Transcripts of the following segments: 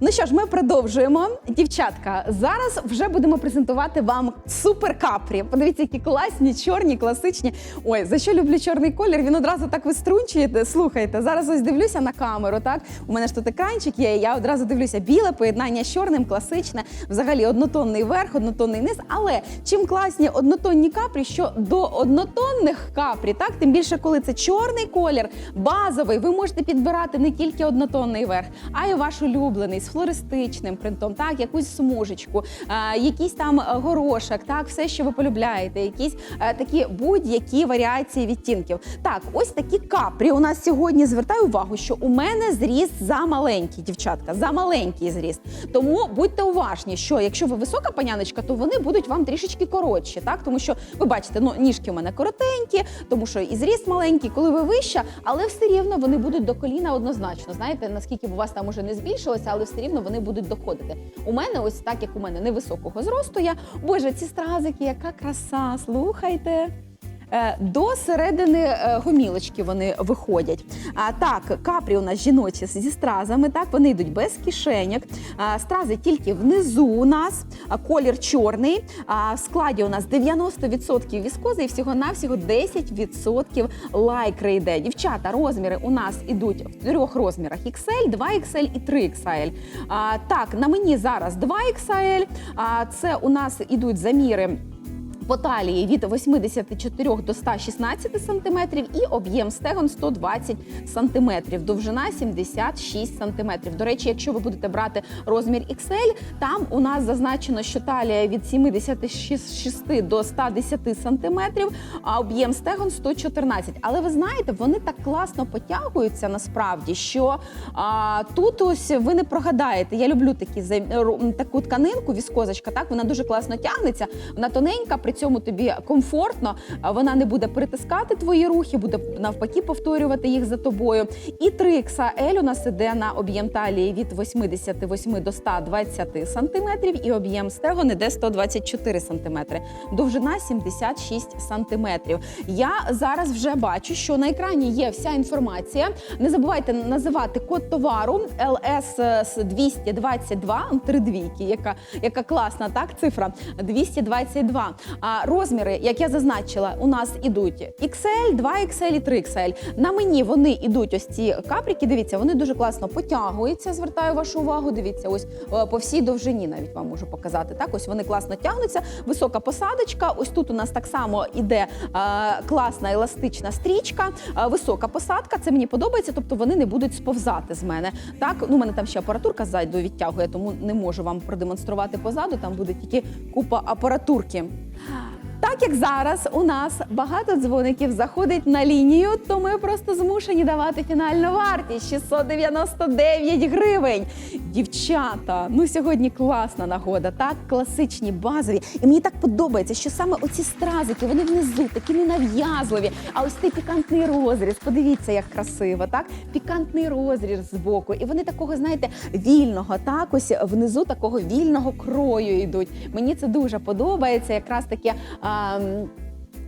Ну що ж, ми продовжуємо. Дівчатка, зараз вже будемо презентувати вам супер капрі. Подивіться, які класні, чорні, класичні. Ой, за що люблю чорний колір? Він одразу так виструнчує. Слухайте, зараз ось дивлюся на камеру. Так, у мене ж тут екранчик є. Я одразу дивлюся біле поєднання з чорним, класичне, взагалі однотонний верх, однотонний низ. Але чим класні однотонні капрі, що до однотонних капрі, так тим більше, коли це чорний колір, базовий, ви можете підбирати не тільки однотонний верх, а й ваш улюблений з флористичним принтом, так, якусь смужечку, якийсь там е, горошок, так, все, що ви полюбляєте, якісь е, такі будь-які варіації відтінків. Так, ось такі капрі у нас сьогодні. Звертаю увагу, що у мене зріст замаленький, дівчатка, замаленький зріст. Тому будьте уважні, що якщо ви висока паняночка, то вони будуть вам трішечки коротші, так, тому що ви бачите, ну ніжки у мене коротенькі, тому що і зріст маленький, коли ви вища, але все рівно вони будуть до коліна однозначно. Знаєте, наскільки б у вас там уже не збільшилося, але все рівно вони будуть доходити. У мене, ось так як у мене невисокого зросту, я боже, ці стразики, яка краса, слухайте. Е, До середини е, гомілочки вони виходять. А так, капрі у нас жіночі зі стразами. Так, вони йдуть без кишеньок. А, стрази тільки внизу у нас. А, колір чорний. А, в складі у нас 90% віскози і всього-навсього 10% лайкри йде. Дівчата, розміри у нас ідуть в трьох розмірах: XL, 2XL і 3XL. А, так, на мені зараз 2XL. А, це у нас ідуть заміри. По талії від 84 до 116 см і об'єм стегон 120 см, довжина 76 см. До речі, якщо ви будете брати розмір XL, там у нас зазначено, що талія від 76 до 110 см, а об'єм стегон 114. Але ви знаєте, вони так класно потягуються насправді, що а, тут ось ви не прогадаєте. Я люблю такі таку тканинку, віскозочка, так вона дуже класно тягнеться, вона тоненька, при цьому тобі комфортно, вона не буде притискати твої рухи, буде навпаки повторювати їх за тобою. І 3XL у нас іде на об'єм талії від 88 до 120 сантиметрів, і об'єм стегон іде 124 сантиметри. Довжина 76 сантиметрів. Я зараз вже бачу, що на екрані є вся інформація. Не забувайте називати код товару LS 222, три двійки, яка, яка класна так цифра 222. А розміри, як я зазначила, у нас ідуть XL, 2XL і 3XL. На мені вони ідуть ось ці каприки. Дивіться, вони дуже класно потягуються. Звертаю вашу увагу. Дивіться, ось е, по всій довжині навіть вам можу показати. Так, ось вони класно тягнуться. Висока посадочка. Ось тут у нас так само іде е, класна еластична стрічка, е, висока посадка. Це мені подобається, тобто вони не будуть сповзати з мене. Так, ну у мене там ще апаратурка ззаду відтягує, тому не можу вам продемонструвати позаду. Там буде тільки купа апаратурки. Так як зараз у нас багато дзвоників заходить на лінію, то ми просто змушені давати фінальну вартість 699 гривень. Дівчата, ну сьогодні класна нагода, так класичні, базові. І мені так подобається, що саме оці стразики, вони внизу такі ненав'язливі. А ось цей пікантний розріз. Подивіться, як красиво, так пікантний розріз з боку. І вони такого, знаєте, вільного, так ось внизу такого вільного крою йдуть. Мені це дуже подобається. Якраз таке. А,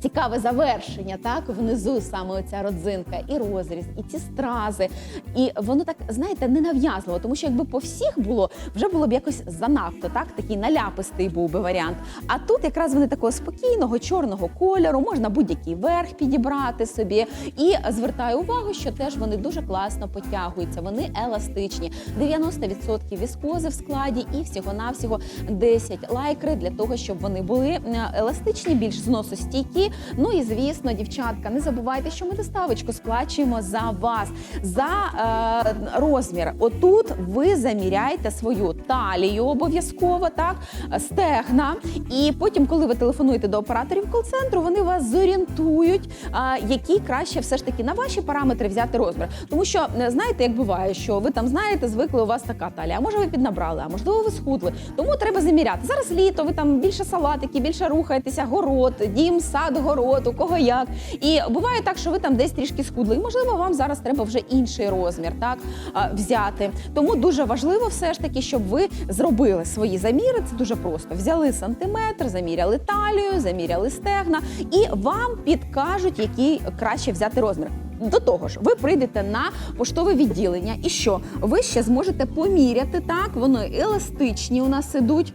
Цікаве завершення, так внизу саме оця родзинка, і розріз, і ці стрази. І воно так, знаєте, ненав'язливо, тому що якби по всіх було, вже було б якось занадто, так такий наляпистий був би варіант. А тут якраз вони такого спокійного чорного кольору, можна будь-який верх підібрати собі. І звертаю увагу, що теж вони дуже класно потягуються. Вони еластичні, 90% віскози в складі, і всього-навсього 10 лайкри для того, щоб вони були еластичні, більш зносостійкі. Ну і звісно, дівчатка, не забувайте, що ми доставочку сплачуємо за вас за е, розмір. Отут ви заміряєте свою талію обов'язково, так стегна. І потім, коли ви телефонуєте до операторів кол-центру, вони вас зорієнтують, а, який краще все ж таки на ваші параметри взяти розмір. Тому що е, знаєте, як буває, що ви там знаєте, звикли у вас така талія. А може ви піднабрали, а можливо, ви схудли. Тому треба заміряти. Зараз літо, ви там більше салатики, більше рухаєтеся, город, дім, сад, город, у кого як. І буває так, що ви там десь трішки схудли. І можливо, вам зараз треба вже інший розмір, так взяти. Тому дуже важливо все ж таки, щоб ви зробили свої заміри. Це дуже просто. Взяли сантиметр, заміряли талію, заміряли стегна, і вам підкажуть, який краще взяти розмір. До того ж, ви прийдете на поштове відділення, і що ви ще зможете поміряти так. Вони еластичні у нас ідуть.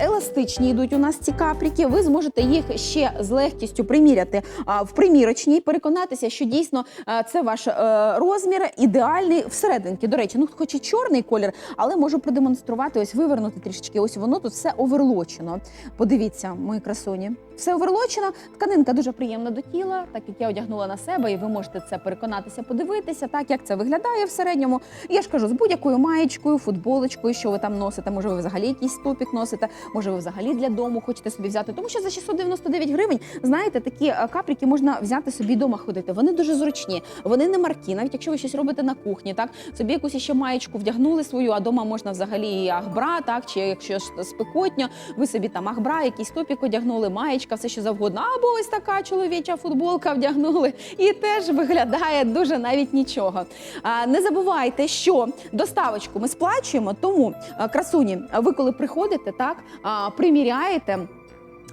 Еластичні йдуть у нас ці капріки. Ви зможете їх ще з легкістю приміряти в примірочній, переконатися, що дійсно це ваш е, розмір ідеальний всерединки. До речі, ну хоч і чорний колір, але можу продемонструвати, ось вивернути трішечки. Ось воно тут все оверлочено. Подивіться, мої красуні. Все оверлочено. Тканинка дуже приємна до тіла, так як я одягнула на себе, і ви можете це переконатися, подивитися, так як це виглядає в середньому. Я ж кажу, з будь-якою маєчкою, футболочкою, що ви там носите. Може, ви взагалі якийсь топік носите, може, ви взагалі для дому хочете собі взяти. Тому що за 699 гривень, знаєте, такі е, каприки можна взяти собі вдома ходити. Вони дуже зручні, вони не маркі, навіть якщо ви щось робите на кухні, так собі якусь ще маєчку вдягнули свою, а дома можна взагалі і ахбра, так чи якщо спекотньо, ви собі там ахбра, якийсь топік одягнули, маєчка, все що завгодно. Або ось така чоловіча футболка вдягнули, і теж виглядає дуже навіть нічого. А, не забувайте, що доставочку ми сплачуємо, тому красуні, ви коли приходите, так приміряєте.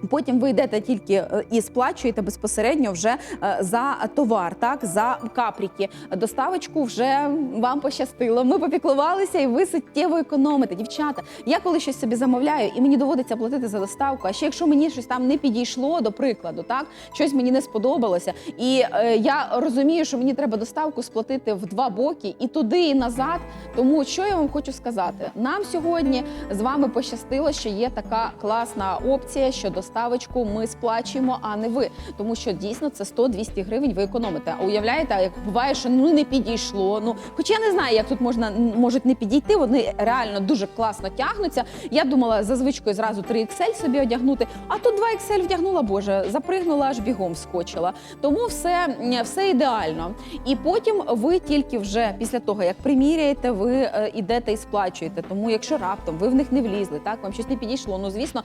Потім ви йдете тільки е, і сплачуєте безпосередньо вже е, за товар, так за капріки. Доставочку вже вам пощастило. Ми попіклувалися, і ви суттєво економите. Дівчата, я коли щось собі замовляю, і мені доводиться платити за доставку. А ще якщо мені щось там не підійшло, до прикладу, так щось мені не сподобалося, і е, я розумію, що мені треба доставку сплатити в два боки і туди, і назад. Тому що я вам хочу сказати, нам сьогодні з вами пощастило, що є така класна опція, що доставочку ми сплачуємо, а не ви. Тому що дійсно це 100-200 гривень ви економите. А уявляєте, як буває, що ну не підійшло. Ну, хоча я не знаю, як тут можна можуть не підійти. Вони реально дуже класно тягнуться. Я думала за звичкою зразу 3XL собі одягнути, а тут 2XL вдягнула, боже, запригнула аж бігом скочила. Тому все, все ідеально. І потім ви тільки вже після того, як приміряєте, ви е, ідете і сплачуєте. Тому якщо раптом ви в них не влізли, так вам щось не підійшло. Ну звісно,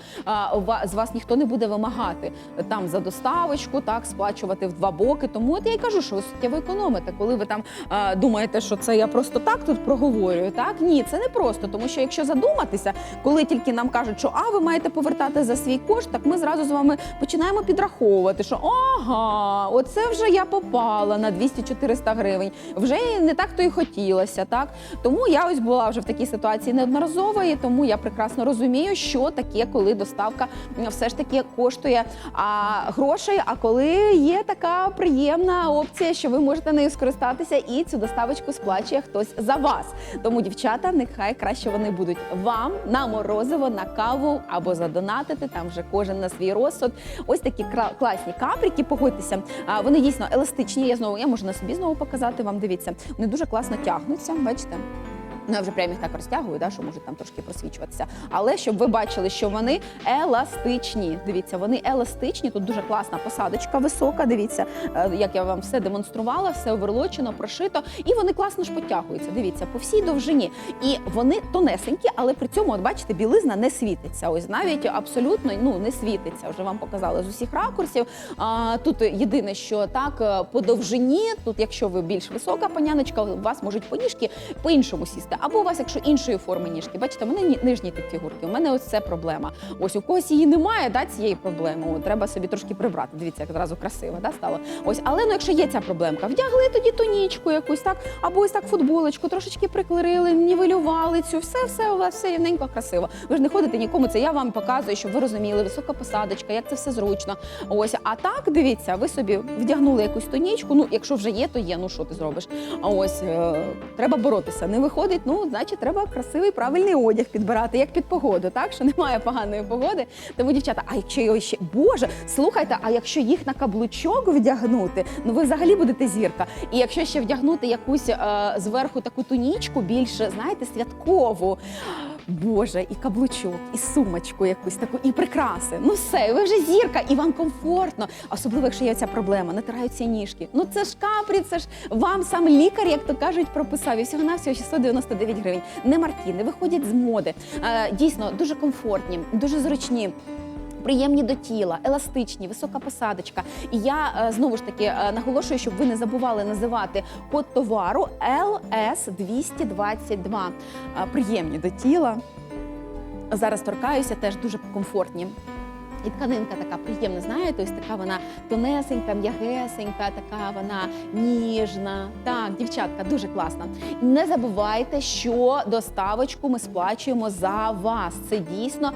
з вас ніхто не буде вимагати там за доставочку, так сплачувати в два боки. Тому от я й кажу, що ви суттєво економите, коли ви там а, думаєте, що це я просто так тут проговорюю. Так ні, це не просто, тому що якщо задуматися, коли тільки нам кажуть, що а ви маєте повертати за свій кошт, так ми зразу з вами починаємо підраховувати, що ага, оце вже я попала на 200-400 гривень. Вже не так то і хотілося. Так тому я ось була вже в такій ситуації неодноразово, і тому я прекрасно розумію, що таке, коли доставка все ж таки коштує а, грошей. А коли є така приємна опція, що ви можете нею скористатися, і цю доставочку сплачує хтось за вас. Тому, дівчата, нехай краще вони будуть вам на морозиво, на каву або задонатити. Там вже кожен на свій розсуд. Ось такі класні каприки. Погодьтеся, а, вони дійсно еластичні. Я знову я можу на собі знову показати вам. Дивіться, вони дуже класно тягнуться. Бачите? Ну, я вже прямо їх так розтягую, да, що можуть там трошки просвічуватися. Але щоб ви бачили, що вони еластичні. Дивіться, вони еластичні. Тут дуже класна посадочка висока. Дивіться, е, як я вам все демонструвала, все оверлочено, прошито, і вони класно ж потягуються. Дивіться, по всій довжині. І вони тонесенькі, але при цьому, от бачите, білизна не світиться. Ось навіть абсолютно ну не світиться. Вже вам показали з усіх ракурсів. А, тут єдине, що так е, по довжині, тут, якщо ви більш висока паняночка, у вас можуть по ніжки по-іншому сісти. Або у вас, якщо іншої форми ніжки, бачите, в мене нижні фігурки. У мене ось це проблема. Ось у когось її немає, да, цієї проблеми. От, треба собі трошки прибрати. Дивіться, як одразу красиво да, стало. Ось, але ну, якщо є ця проблемка, вдягли тоді тонічку якусь так, або ось так футболочку, трошечки приклеїли, нівелювали цю, все, все у вас все рівненько красиво. Ви ж не ходите нікому. Це я вам показую, щоб ви розуміли, висока посадочка, як це все зручно. Ось, а так дивіться, ви собі вдягнули якусь тонічку. Ну, якщо вже є, то є. Ну що ти зробиш? А ось е, треба боротися. Не виходить. Ну, значить, треба красивий правильний одяг підбирати, як під погоду, так що немає поганої погоди. Тому, дівчата, а якщо його ще Боже, слухайте, а якщо їх на каблучок вдягнути, ну ви взагалі будете зірка. І якщо ще вдягнути якусь е, зверху таку тунічку, більше знаєте, святкову. Боже, і каблучок, і сумочку якусь таку, і прикраси. Ну все, ви вже зірка, і вам комфортно. Особливо, якщо є ця проблема, натираються ніжки. Ну це ж капрі, це ж вам сам лікар, як то кажуть, прописав. І всього на всього 699 гривень. Не марки, не виходять з моди. Е, дійсно, дуже комфортні, дуже зручні. Приємні до тіла, еластичні, висока посадочка. І я е, знову ж таки е, наголошую, щоб ви не забували називати код товару LS222. Е, приємні до тіла. Зараз торкаюся, теж дуже комфортні. І тканинка така приємна, знаєте, ось така вона тонесенька, м'ягесенька, така вона ніжна. Так, дівчатка, дуже класна. Не забувайте, що доставочку ми сплачуємо за вас. Це дійсно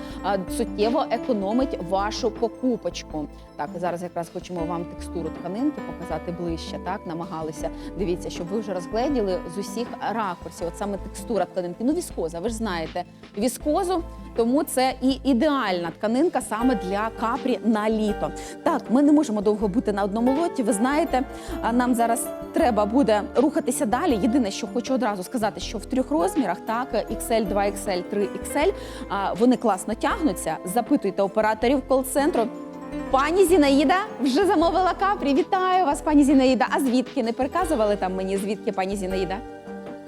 суттєво економить вашу покупочку. Так, зараз якраз хочемо вам текстуру тканинки показати ближче. Так, намагалися. Дивіться, щоб ви вже розгледіли з усіх ракурсів. От саме текстура тканинки. Ну, віскоза, ви ж знаєте, віскозу. Тому це і ідеальна тканинка саме для капрі на літо. Так, ми не можемо довго бути на одному лоті. Ви знаєте, нам зараз треба буде рухатися далі. Єдине, що хочу одразу сказати, що в трьох розмірах, так, XL, 2XL, 3XL, вони класно тягнуться. Запитуйте операторів кол-центру. Пані Зінаїда вже замовила капрі. Вітаю вас, пані Зінаїда. А звідки не переказували там мені звідки пані Зінаїда?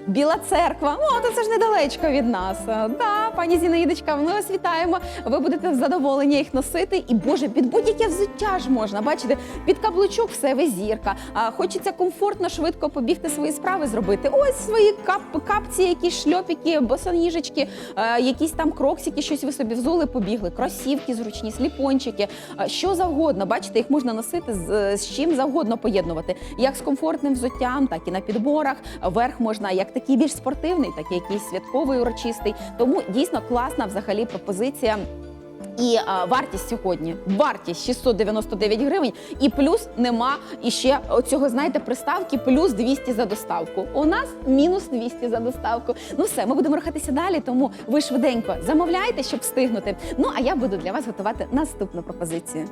Біла церква, о, то це ж недалечко від нас. Да, пані Зінаїдочка, ми вас вітаємо. Ви будете задоволені їх носити. І Боже, під будь-яке взуття ж можна. Бачите, під каблучок все ви зірка. А хочеться комфортно, швидко побігти свої справи зробити. Ось свої кап капці, якісь шльопики, босоніжечки, е, якісь там кроксики, щось ви собі взули, побігли. Кросівки зручні, сліпончики, що завгодно. Бачите, їх можна носити з, з чим завгодно поєднувати. Як з комфортним взуттям, так і на підборах. Верх можна як такий більш спортивний, так і якийсь святковий урочистий. Тому дійсно класна взагалі пропозиція. І а, вартість сьогодні вартість 699 гривень, і плюс нема іще оцього, знаєте, приставки плюс 200 за доставку. У нас мінус 200 за доставку. Ну все, ми будемо рухатися далі. Тому ви швиденько замовляйте, щоб встигнути. Ну а я буду для вас готувати наступну пропозицію.